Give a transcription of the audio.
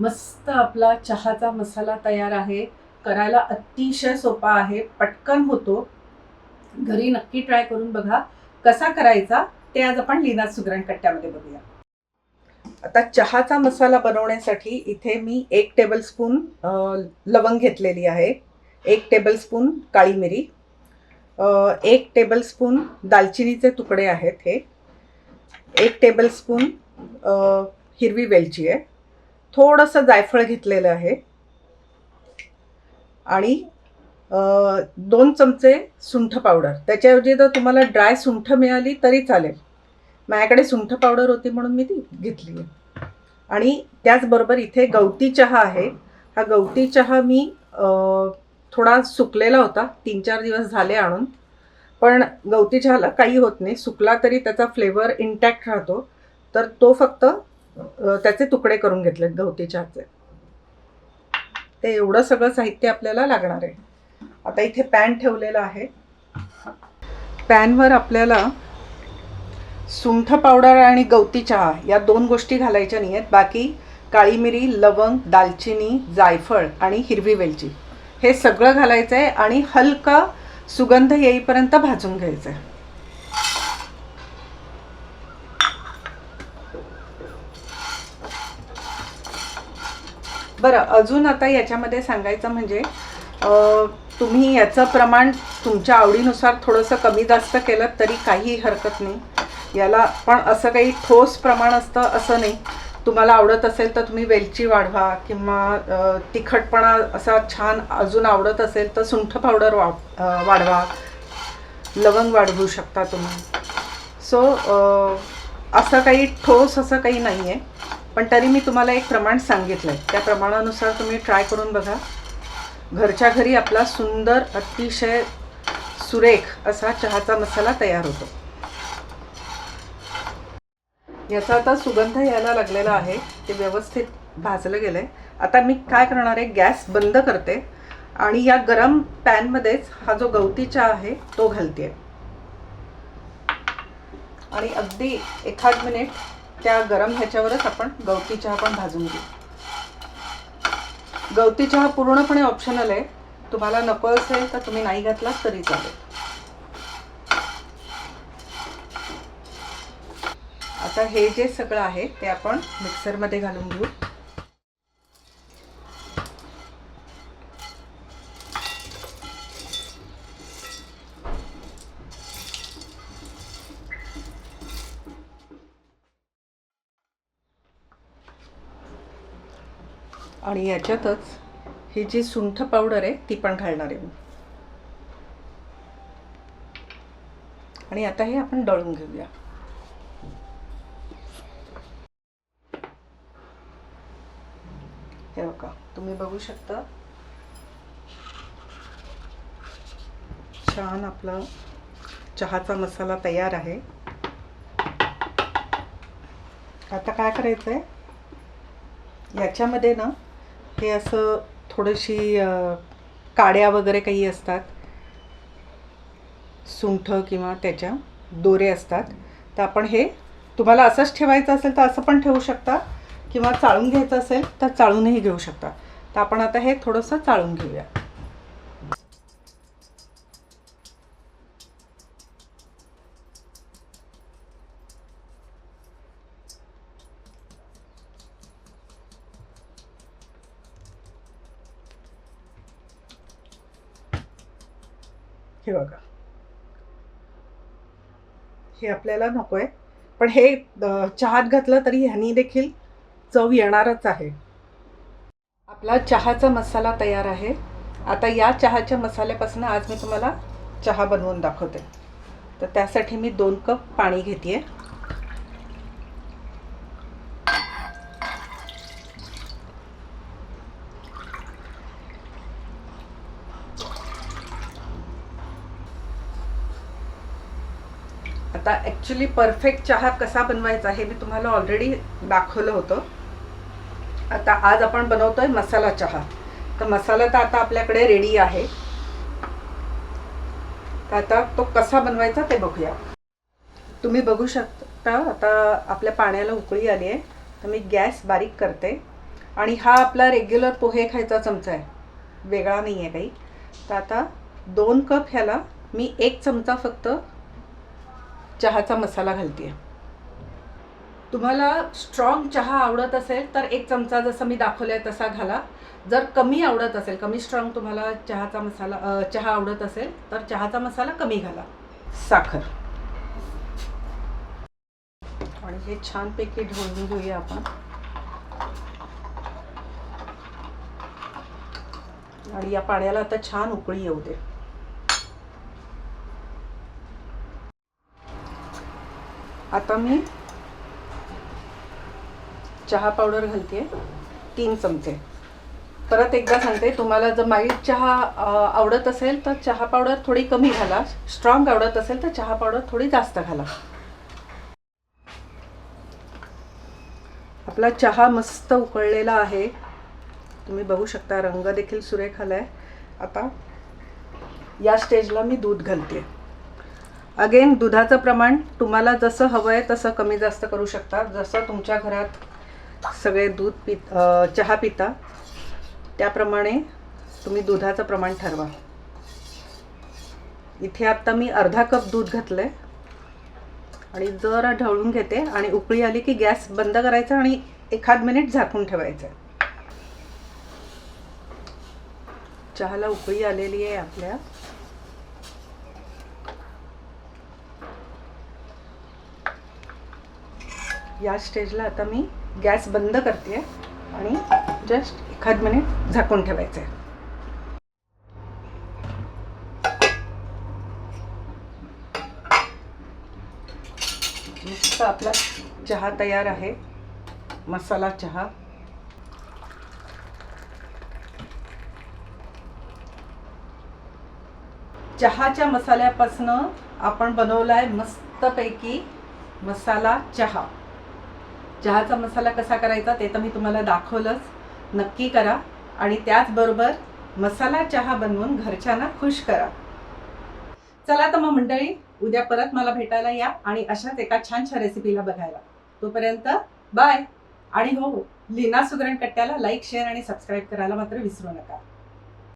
मस्त आपला चहाचा मसाला तयार आहे. करायला अतिशय सोपा आहे. पटकन होतो. घरी नक्की ट्राय करून बघा कसा करायचा. ते आज आपण लीना सुग्रण कट्ट्यामध्ये बघूया. आता चहाचा मसाला बनवण्यासाठी इथे मी एक टेबलस्पून लवंग घेतलेली आहे. एक टेबलस्पून काळी मिरी. एक टेबलस्पून दालचिनीचे तुकडे आहेत हे. एक टेबलस्पून हिरवी वेलची आहे. थोडंसं जायफळ घेतलेलं आहे. आणि दोन चमचे सुंठ पावडर. त्याच्याऐवजी जर तुम्हाला ड्राय सुंठ मिळाली तरी चालेल. माझ्याकडे सुंठ पावडर होती म्हणून मी ती घेतली आहे. आणि त्याचबरोबर इथे गवती चहा आहे. हा गवती चहा मी थोडा सुकलेला होता. तीन चार दिवस झाले आणून. पण गवती चहाला काही होत नाही. सुकला तरी त्याचा फ्लेवर इंटॅक्ट राहतो. तर तो फक्त त्याचे तुकडे करून घेतले गवती चहाचे ते एवढं सगळं साहित्य आपल्याला लागणार आहे. आता इथे पॅन ठेवलेला आहे. पॅनवर आपल्याला सुंठ पावडर आणि गवती चहा या दोन गोष्टी घालायच्या नाही आहेत बाकी काळी मिरी लवंग दालचिनी जायफळ आणि हिरवी वेलची. हे सगळं घालायचं आहे आणि हलका सुगंध येईपर्यंत भाजून घ्यायचं आहे बरं अजून आता याच्यामध्ये सांगायचं म्हणजे तुम्ही याचं प्रमाण तुमच्या आवडीनुसार थोडंसं कमी जास्त केलं तरी काही हरकत नाही. याला पण असं काही ठोस प्रमाण असतं असं नाही. तुम्हाला आवडत असेल तर तुम्ही वेलची वाढवा किंवा तिखटपणा असा छान अजून आवडत असेल तर सुंठ पावडर वा वाढवा. लवंग वाढवू शकता तुम्ही. सो असं काही ठोस असं काही नाही आहे पण तरी मी तुम्हाला एक प्रमाण सांगितलं आहे त्या प्रमाणानुसार तुम्ही ट्राय करून बघा. घरच्या घरी आपला सुंदर अतिशय सुरेख असा चहाचा मसाला तयार होतो. याचा आता सुगंध यायला लागलेला आहे. ते व्यवस्थित भाजलं गेलं आहे आता मी काय करणार आहे? गॅस बंद करते. आणि या गरम पॅनमध्येच हा जो गवती चहा आहे तो घालते आणि अगदी एखाद मिनिट त्या गरम ह्याच्यावरच आपण गवती चहा पण भाजून घेऊ. गवती चहा पूर्णपणे ऑप्शनल आहे. तुम्हाला नको असेल तर तुम्ही नाही घातला तरी चालेल. आता हे जे सगळं आहे ते आपण मिक्सरमध्ये घालून घेऊ. आणि याच्यातच ही जी सुंठ पावडर आहे ती पण घालणार आहे आणि आता हे आपण दळून घेऊया. हे बघा तुम्ही बघू शकता. छान आपला चहाचा मसाला तयार आहे. आता काय करायचं आहे याच्यामध्ये ना हे असं थोडीशी काड्या वगैरे काही असतात. सुंठ किंवा त्याच्या दोरे असतात. तर आपण हे तुम्हाला असंच ठेवायचं असेल तर असं पण ठेवू शकता. किंवा चाळून घ्यायचं असेल तर चाळूनही घेऊ शकता. तर आपण आता हे थोडंसं चाळून घेऊया. हे बघा. हे आपल्याला नको आहे पण हे चहात घातलं तरी ह्यानी देखील चव येणारच आहे. आपला चहाचा मसाला तयार आहे. आता या चहाच्या मसाल्यापासून आज मी तुम्हाला चहा बनवून दाखवते. तर त्यासाठी मी दोन कप पाणी घेते आहे आता ॲक्च्युली परफेक्ट चहा कसा बनवायचा हे मी तुम्हाला ऑलरेडी दाखवलं होतं. आता आज आपण बनवतो आहे मसाला चहा. तर मसाला तर आता आपल्याकडे रेडी आहे. तर आता तो कसा बनवायचा ते बघूया. तुम्ही बघू शकता आता आपल्या पाण्याला उकळी आली आहे. तर मी गॅस बारीक करते. आणि हा आपला रेग्युलर पोहे खायचा चमचा आहे. वेगळा नाही आहे काही. तर आता दोन कप ह्याला मी एक चमचा फक्त चहाचा मसाला घालते तुम्हाला स्ट्रॉंग चहा आवडत असेल तर एक चमचा जसं मी दाखवला आहे तसा घाला. जर कमी आवडत असेल कमी स्ट्रॉंग तुम्हाला चहाचा मसाला चहा आवडत असेल तर चहाचा मसाला कमी घाला. साखर. आणि हे छानपैकी ढवळून घेऊया आपण. आणि या पाण्याला आता छान उकळी येऊ दे. आता मी चहा पावडर घालते तीन चमचे. परत एकदा सांगते तुम्हाला जर माईल्ड चहा आवडत असेल तर चहा पावडर थोडी कमी घाला. स्ट्रॉंग आवडत असेल तर चहा पावडर थोडी जास्त घाला. आपला चहा मस्त उकळलेला आहे. तुम्ही बघू शकता रंग देखील सुरेख आहे आता या स्टेजला मी दूध घालते. अगेन दुधाचं प्रमाण तुम्हाला जसं हवं आहे तसं कमी जास्त करू शकता. जसं तुमच्या घरात सगळे दूध पित चहा पिता त्याप्रमाणे तुम्ही दुधाचं प्रमाण ठरवा. इथे आत्ता मी अर्धा कप दूध घातलं आहे आणि जरा ढवळून घेते. आणि उकळी आली की गॅस बंद करायचा आणि एखाद मिनिट झाकून ठेवायचं. चहाला उकळी आलेली आहे आपल्या. या स्टेजला आता मी गॅस बंद करते आणि जस्ट एखाद मिनिट झाकून ठेवायचं आहे मस्त आपला चहा तयार आहे. मसाला चहा. चहाच्या मसाल्यापासनं आपण बनवला आहे मस्तपैकी मसाला चहा. चहाचा मसाला कसा करायचा ते तर मी तुम्हाला दाखवलंच. नक्की करा आणि त्याचबरोबर मसाला चहा बनवून घरच्यांना खुश करा. चला तर मग मंडळी उद्या परत मला भेटायला या आणि अशाच एका छानशा रेसिपीला बघायला. तोपर्यंत बाय आणि हो लीना सुगरण कट्ट्याला लाईक शेअर आणि सबस्क्राईब करायला मात्र विसरू नका.